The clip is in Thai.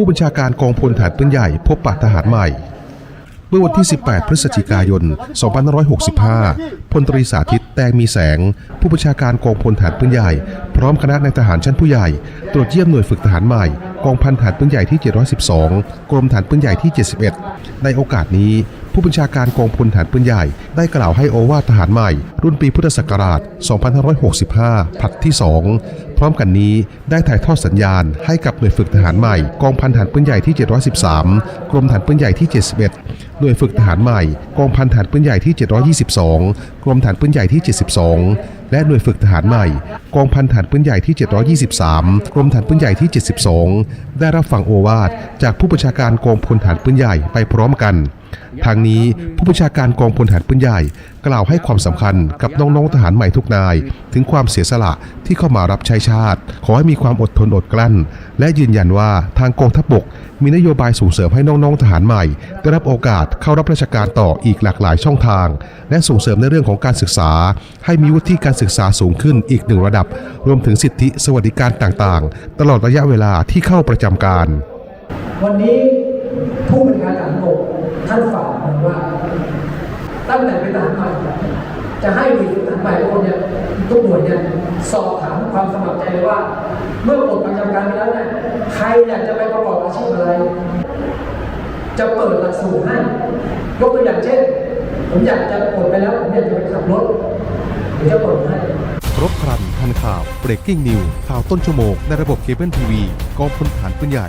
ผู้บัญชาการกองพลฐานปืนใหญ่พบปะทหารใหม่ เมื่อวันที่ 18 พฤศจิกายน 2565 พลตรีสาธิตแตงมีแสง ผู้บัญชาการกองพลฐานปืนใหญ่ พร้อมคณะนายทหารชั้นผู้ใหญ่ ตรวจเยี่ยมหน่วยฝึกทหารใหม่กองพันฐานปืนใหญ่ที่ 712 กรมฐานปืนใหญ่ที่ 71 ในโอกาสนี้ ผู้บัญชาการกองพลฐานปืนใหญ่ ได้กล่าวให้โอวาททหารใหม่ รุ่นปีพุทธศักราช 2565 ผัดที่ 2 พร้อมกันนี้ได้ถ่ายทอดสัญญาณให้กับหน่วยฝึกทหารใหม่ กองพันฐานปืนใหญ่ที่ 713 กรมฐานปืนใหญ่ที่ 71 หน่วยฝึกทหารใหม่ กองพันฐานปืนใหญ่ที่ 722 กรมฐานปืนใหญ่ที่ 72 และหน่วยฝึกทหารใหม่ กองพันฐานปืนใหญ่ที่ 723 กรมฐานปืนใหญ่ที่ 72 ได้รับฟังโอวาทจากผู้บัญชาการกองพลฐานปืนใหญ่ไปพร้อมกันทางนี้ผู้บัญชาการกองพลฐานปืนใหญ่ กล่าวให้ความสำคัญกับน้องๆทหารใหม่ทุกนาย ถึงความเสียสละที่เข้ามารับใช้ชาติ ขอให้มีความอดทนอดกลั้น และยืนยันว่าทางกองทัพบก มีนโยบายส่งเสริมให้น้องๆทหารใหม่ได้รับโอกาสเข้ารับราชการต่ออีกหลากหลายช่องทาง และส่งเสริมในเรื่องของการศึกษา ให้มีวุฒิการศึกษาสูงขึ้นอีกหนึ่งระดับ รวมถึงสิทธิสวัสดิการต่างๆ ตลอดระยะเวลาที่เข้าประจำการ วันนี้ผู้บริการทหารบกท่านฝากมาว่า ตั้งแต่เป็นทหารใหม่จะให้หน่วยฝึกทหารใหม่ทุกคนเนี่ยทุกหน่วยเนี่ยสอบถามความสมัครใจเลยว่า เมื่อปลดประจำการไปแล้วเนี่ยใครอยากจะไปประกอบอาชีพอะไร จะเปิดหลักสูตรให้ยกตัวอย่างเช่น ผมอยากจะปลดไปแล้วผมอยากจะไปขับรถผมจะเปิดให้ครบครันทันข่าว breaking news ข่าวต้นชั่วโมงในระบบเคเบิลทีวีกองพลฐานปืนใหญ่